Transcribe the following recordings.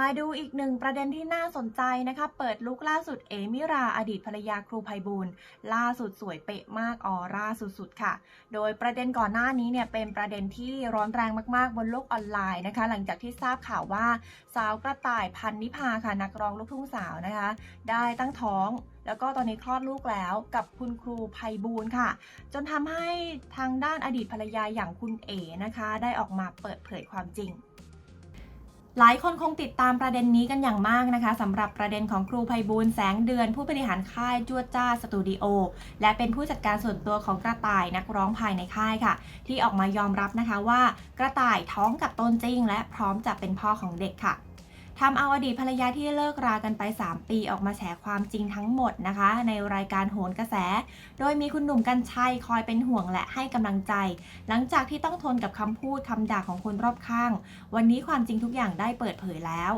มาดูอีกหนึ่งประเด็นที่น่าสนใจนะคะ เปิดลุกล่าสุดเอมิราอดีตภรรยาครูไพบูลล่าสุดสวยเป๊ะมากออร่าสุดๆค่ะ โดยประเด็นก่อนหน้านี้เนี่ยเป็นประเด็นที่ร้อนแรงมากๆ บนโลกออนไลน์นะคะ หลังจากที่ทราบข่าวว่าสาวกระต่ายพันนิพาค่ะนักร้องลูกทุ่งสาวนะคะ ได้ตั้งท้องแล้วก็ตอนนี้คลอดลูกแล้วกับคุณครูไพบูลค่ะ จนทำให้ทางด้านอดีตภรรยาอย่างคุณเอ๋นะคะ ได้ออกมาเปิดเผยความจริง หลายคนคงติดตามประเด็นนี้กันอย่างมากนะคะสำหรับประเด็นของครูไพบูลแสงเดือน ผู้บริหารค่ายจวดจ้าสตูดิโอและเป็นผู้จัดการส่วนตัวของกระต่ายนักร้องภายในค่ายค่ะ ที่ออกมายอมรับนะคะว่า กระต่ายท้องกับตนจริง และพร้อมจะเป็นพ่อของเด็กค่ะ ทำเอาอดีตภรรยาที่เลิกรากันไป 3 ปีออกมาแฉความจริงทั้งหมดนะคะ ในรายการโหนกระแส โดยมีคุณหนุ่มกัญชัยคอยเป็นห่วงและให้กำลังใจ หลังจากที่ต้องทนกับคำพูดคำด่าของคนรอบข้าง วันนี้ความจริงทุกอย่างได้เปิดเผยแล้ว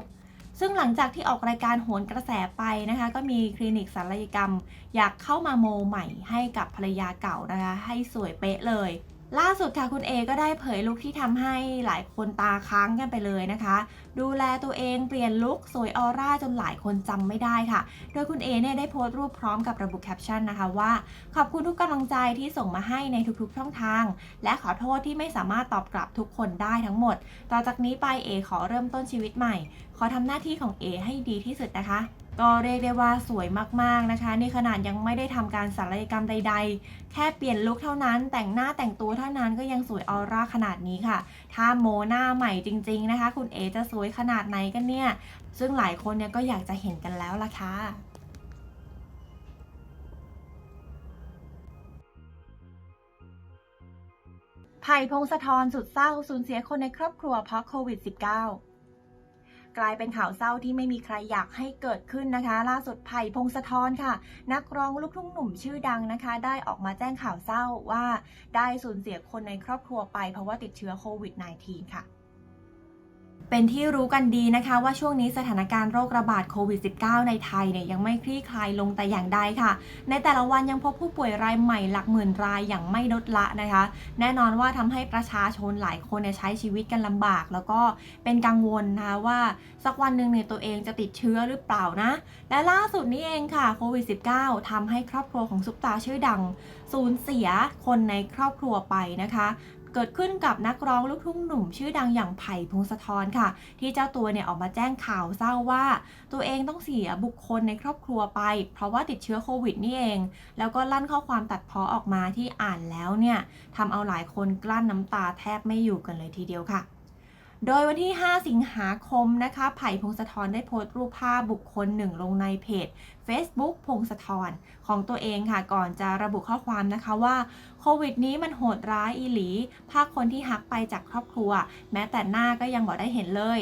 ซึ่งหลังจากที่ออกรายการโหนกระแสไปนะคะ ก็มีคลินิกศัลยกรรม อยากเข้ามาโมใหม่ให้กับภรรยาเก่านะคะ ให้สวยเป๊ะเลย ล่าสุดค่ะคุณเอก็ได้เผยลุคที่ทำให้หลายคนตาค้างกันไปเลยนะคะ ดูแลตัวเองเปลี่ยนลุคสวยออร่าจนหลายคนจำไม่ได้ค่ะ โดยคุณเอเนี่ยได้โพสต์รูปพร้อมกับระบุแคปชั่นนะคะว่า ขอบคุณทุกกำลังใจที่ส่งมาให้ในทุกๆช่องทาง และขอโทษที่ไม่สามารถตอบกลับทุกคนได้ทั้งหมด ต่อจากนี้ไปเอขอเริ่มต้นชีวิตใหม่ ขอทำหน้าที่ของเอให้ดีที่สุดนะคะ ก็เรียกได้ว่าสวยมากๆนะคะนี่ขนาดยังไม่ได้ทำการศัลยกรรมใด ๆ แค่เปลี่ยนลุคเท่านั้น แต่งหน้าแต่งตัวเท่านั้นก็ยังสวยออร่าขนาดนี้ค่ะ ถ้าโมหน้าใหม่จริง ๆนะคะ คุณเอจะสวยขนาดไหนกันเนี่ย ซึ่งหลายคนเนี่ยก็อยากจะเห็นกันแล้วล่ะค่ะไผ่พงศธรสุดเศร้าสูญเสียคนในครอบครัวเพราะโควิด -19 กลายเป็นข่าวเศร้าที่ไม่มีใครอยากให้เกิดขึ้นนะคะ ล่าสุดไผ่พงศธรค่ะ นักร้องลูกทุ่งหนุ่มชื่อดังนะคะ ได้ออกมาแจ้งข่าวเศร้าว่าได้สูญเสียคนในครอบครัวไปเพราะว่าติดเชื้อโควิด -19 ค่ะ เป็นที่รู้กันดีนะคะว่าช่วงนี้สถานการณ์โรคระบาดโควิด -19 ในไทยเนี่ยยังไม่คลี่คลายลงแต่อย่างใดค่ะ ในแต่ละวันยังพบผู้ป่วยรายใหม่หลักหมื่นรายอย่างไม่ลดละนะคะ แน่นอนว่าทำให้ประชาชนหลายคนเนี่ยใช้ชีวิตกันลำบาก แล้วก็เป็นกังวลนะคะว่าสักวันหนึ่งเนี่ยตัวเองจะติดเชื้อหรือเปล่านะ และล่าสุดนี้เองค่ะโควิด -19 ทำให้ครอบครัวของซุปตาชื่อดังสูญเสียคนในครอบครัวไปนะคะเกิดขึ้นกับนักร้องลูกทุ่งหนุ่มชื่อดังอย่างไผ่พงศธรค่ะ ที่เจ้าตัวเนี่ยออกมาแจ้งข่าวเศร้าว่า ตัวเองต้องเสียบุคคลในครอบครัวไป เพราะว่าติดเชื้อโควิดนี่เอง แล้วก็ลั่นข้อความตัดเพ้อออกมาที่อ่านแล้วเนี่ยทำเอาหลายคนกลั้นน้ำตาแทบไม่อยู่กันเลยทีเดียวค่ะ โดยวันที่ 5 สิงหาคมนะคะ ไผ่พงศธรได้โพสต์รูปภาพบุคคลหนึ่งลงในเพจ Facebook พงศธรของตัวเองค่ะ ก่อนจะระบุข้อความนะคะว่าโควิดนี้มันโหดร้ายอีหลี ภาคคนที่ฮักไปจากครอบครัว แม้แต่หน้าก็ยังบอกได้เห็นเลย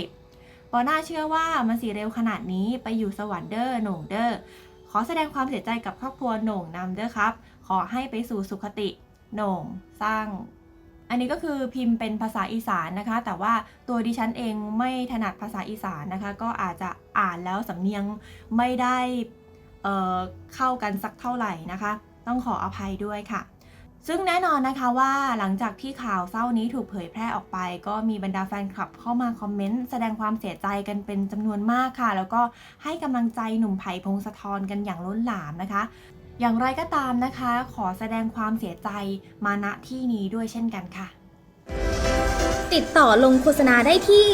บอน่าเชื่อว่ามันสีเร็วขนาดนี้ไปอยู่สวรรค์เดอร์โหน่งเดอร์ขอแสดงความเสียใจกับครอบครัวโหน่งนำเด้อครับ ขอให้ไปสู่สุคติโหน่งสร้าง อันนี้ก็คือพิมพ์เป็นภาษาอีสานนะคะ แต่ว่าตัวดิฉันเองไม่ถนัดภาษาอีสานนะคะ ก็อาจจะอ่านแล้วสำเนียงไม่ได้เเข้ากันสักเท่าไหร่นะคะ ต้องขออภัยด้วยค่ะซึ่งแน่นอนนะคะว่าหลังจากที่ข่าวเศร้านี้ถูกเผยแพร่ออกไป ก็มีบรรดาแฟนคลับเข้ามาคอมเมนต์แสดงความเสียใจกันเป็นจำนวนมากค่ะ แล้วก็ให้กำลังใจหนุ่มไผ่พงศธรกันอย่างล้นหลามนะคะ อย่างไรก็ตามนะคะ ขอแสดงความเสียใจมาณที่นี้ด้วยเช่นกันค่ะ ติดต่อลงโฆษณาได้ที่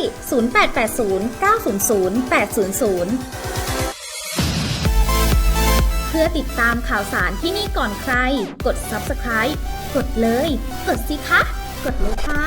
0880 900 800เพื่อติดตามข่าวสารที่นี่ก่อนใคร กด subscribe กดเลย กดสิคะ กดเลยค่ะ